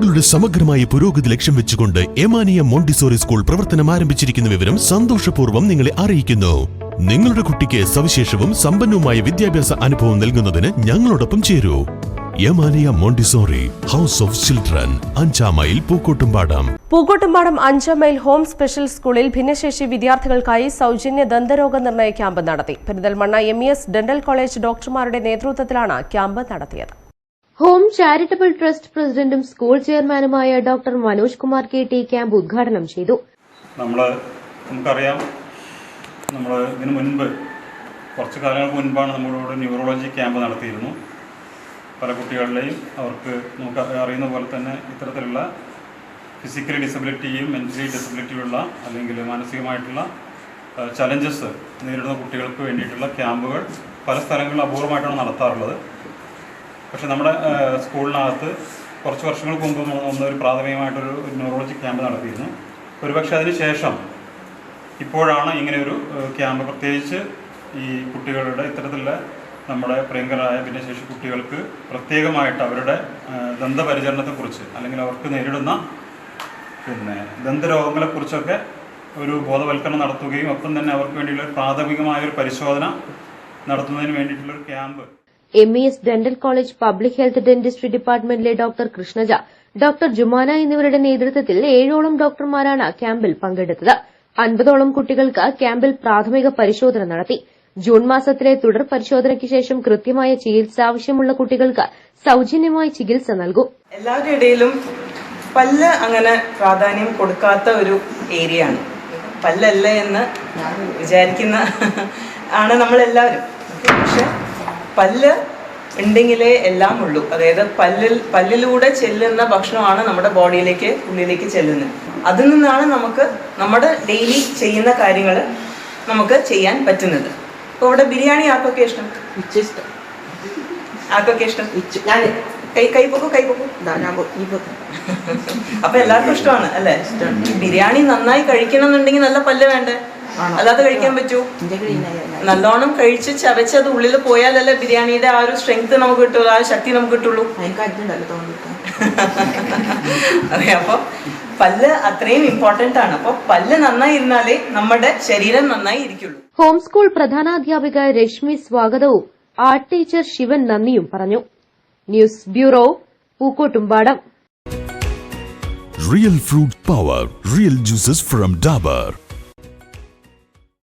കുട്ടികളുടെ സമഗ്രമായ പുരോഗതി ലക്ഷ്യം വെച്ചുകൊണ്ട് എമാനിയ മോണ്ടിസോറി സ്കൂൾ പ്രവർത്തനം ആരംഭിച്ചിരിക്കുന്ന വിവരം സന്തോഷപൂർവം നിങ്ങളെ അറിയിക്കുന്നു. നിങ്ങളുടെ കുട്ടിക്ക് സവിശേഷവും സമ്പന്നവുമായ വിദ്യാഭ്യാസ അനുഭവം നൽകുന്നതിന് ഞങ്ങളോടൊപ്പം ചേരൂ. Yamania Montessori house of children അഞ്ചാം മൈൽ പൂക്കോട്ടുംപാടം. പൂക്കോട്ടുംപാടം അഞ്ചാം മൈൽ ഹോം സ്പെഷ്യൽ സ്കൂളിൽ ഭിന്നശേഷി വിദ്യാർത്ഥികൾക്കായി സൗജന്യ ദന്തരോഗ നിർണയ ക്യാമ്പ് നടത്തി. Perinthalmanna M E S dental college ഡോക്ടർമാരുടെ നേതൃത്വത്തിലാണ് ക്യാമ്പ് നടത്തിയത്. ഹോം ചാരിറ്റബിൾ ട്രസ്റ്റ് പ്രസിഡന്റും സ്കൂൾ ചെയർമാനുമായ doctor Manoj Kumar K T camp ഉദ്ഘാടനം ചെയ്തു. നമ്മൾ നമുക്കറിയാം നമ്മൾ ഇതിനു മുൻപ് കുറച്ച് കാലങ്ങൾക്ക് മുൻപാണ് നമ്മളോട് ന്യൂറോളജി ക്യാമ്പ് നടത്തിയിരുന്നു. പല കുട്ടികളുടെയും അവർക്ക് നമുക്ക് അറിയുന്ന പോലെ തന്നെ ഇത്തരത്തിലുള്ള ഫിസിക്കലി ഡിസബിലിറ്റിയും മെന്റലി ഡിസബിലിറ്റിയുള്ള അല്ലെങ്കിൽ മാനസികമായിട്ടുള്ള ചലഞ്ചസ് നേരിടുന്ന കുട്ടികൾക്ക് വേണ്ടിയിട്ടുള്ള ക്യാമ്പുകൾ പല സ്ഥലങ്ങളിൽ അപൂർവമായിട്ടാണ് നടത്താറുള്ളത്. പക്ഷെ നമ്മുടെ സ്കൂളിനകത്ത് കുറച്ച് വർഷങ്ങൾക്ക് മുമ്പ് ഒരു പ്രാഥമികമായിട്ടൊരു ന്യൂറോളജി ക്യാമ്പ് നടത്തിയിരുന്നു. ഒരുപക്ഷെ അതിന് ശേഷം ഇപ്പോഴാണ് ഇങ്ങനെ ഒരു ക്യാമ്പ് പ്രത്യേകിച്ച് ഈ കുട്ടികളുടെ ഇത്തരത്തിലുള്ള നമ്മുടെ പ്രിയങ്കരായ ഭിന്നശേഷി കുട്ടികൾക്ക് പ്രത്യേകമായിട്ട് അവരുടെ ദന്തപരിചരണത്തെക്കുറിച്ച് അല്ലെങ്കിൽ അവർക്ക് നേരിടുന്ന പിന്നെ ദന്തരോഗങ്ങളെക്കുറിച്ചൊക്കെ ഒരു ബോധവൽക്കരണം നടത്തുകയും ഒപ്പം തന്നെ അവർക്ക് വേണ്ടിയുള്ള പ്രാഥമികമായ ഒരു പരിശോധന നടത്തുന്നതിന് വേണ്ടിയിട്ടുള്ളൊരു camp M E S dental college public health dentistry ഡിപ്പാർട്ട്മെന്റിലെ doctor Krishnaja doctor Jumana എന്നിവരുടെ നേതൃത്വത്തിൽ ഏഴോളം ഡോക്ടർമാരാണ് ക്യാമ്പിൽ പങ്കെടുത്തത്. അൻപതോളം കുട്ടികൾക്ക് ക്യാമ്പിൽ പ്രാഥമിക പരിശോധന നടത്തി. ജൂൺ മാസത്തിലെ തുടർ പരിശോധനയ്ക്ക് ശേഷം കൃത്യമായ ചികിത്സ ആവശ്യമുള്ള കുട്ടികൾക്ക് സൌജന്യമായി ചികിത്സ നൽകും. എല്ലാവരുടെ ഇടയിലും പല്ല് അങ്ങനെ പ്രാധാന്യം കൊടുക്കാത്ത ഒരു ഏരിയ ആണ് പല്ലല്ല എന്ന് വിചാരിക്കുന്ന ആണ് നമ്മളെല്ലാവരും. പക്ഷെ പല്ല് ഉണ്ടെങ്കിലേ എല്ലാം ഉള്ളൂ. അതായത് പല്ലിൽ പല്ലിലൂടെ ചെല്ലുന്ന ഭക്ഷണമാണ് നമ്മുടെ ബോഡിയിലേക്ക് ഉള്ളിലേക്ക് ചെല്ലുന്നത്. അതിൽ നിന്നാണ് നമുക്ക് നമ്മുടെ ഡെയിലി ചെയ്യുന്ന കാര്യങ്ങൾ നമുക്ക് ചെയ്യാൻ പറ്റുന്നത്. അപ്പോൾ ഇവിടെ ബിരിയാണി ആർക്കൊക്കെ ഇഷ്ടം? ആർക്കൊക്കെ ഇഷ്ടം? ഞാൻ കൈ കൈ പൊക്കൂ കൈ പൊക്കൂ. ഞാൻ അപ്പൊ എല്ലാവർക്കും ഇഷ്ടമാണ് അല്ലേ? ബിരിയാണി നന്നായി കഴിക്കണം എന്നുണ്ടെങ്കിൽ നല്ല പല്ല് വേണ്ടേ? അല്ലാതെ കഴിക്കാൻ പറ്റൂ. നല്ലോണം കഴിച്ച് ചവച്ച് അത് ഉള്ളിൽ പോയാലല്ലേ ബിരിയാണിയുടെ ആ ഒരു സ്ട്രെങ്ത് നമുക്ക് കിട്ടുള്ളൂ ആ ശക്തി നമുക്ക് കിട്ടുള്ളൂ. അതെ അപ്പൊ പല്ല് അത്രയും ഇമ്പോർട്ടന്റ് ആണ്. അപ്പൊ പല്ല് നന്നായി ഇരുന്നാലേ നമ്മുടെ ശരീരം നന്നായി ഇരിക്കുള്ളൂ. ഹോം സ്കൂൾ പ്രധാനാധ്യാപിക രശ്മി സ്വാഗതവും ആർട്ട് ടീച്ചർ ശിവൻ നന്ദിയും പറഞ്ഞു. News bureau Pookkottumpadam. Real fruit power real juices from Dabur.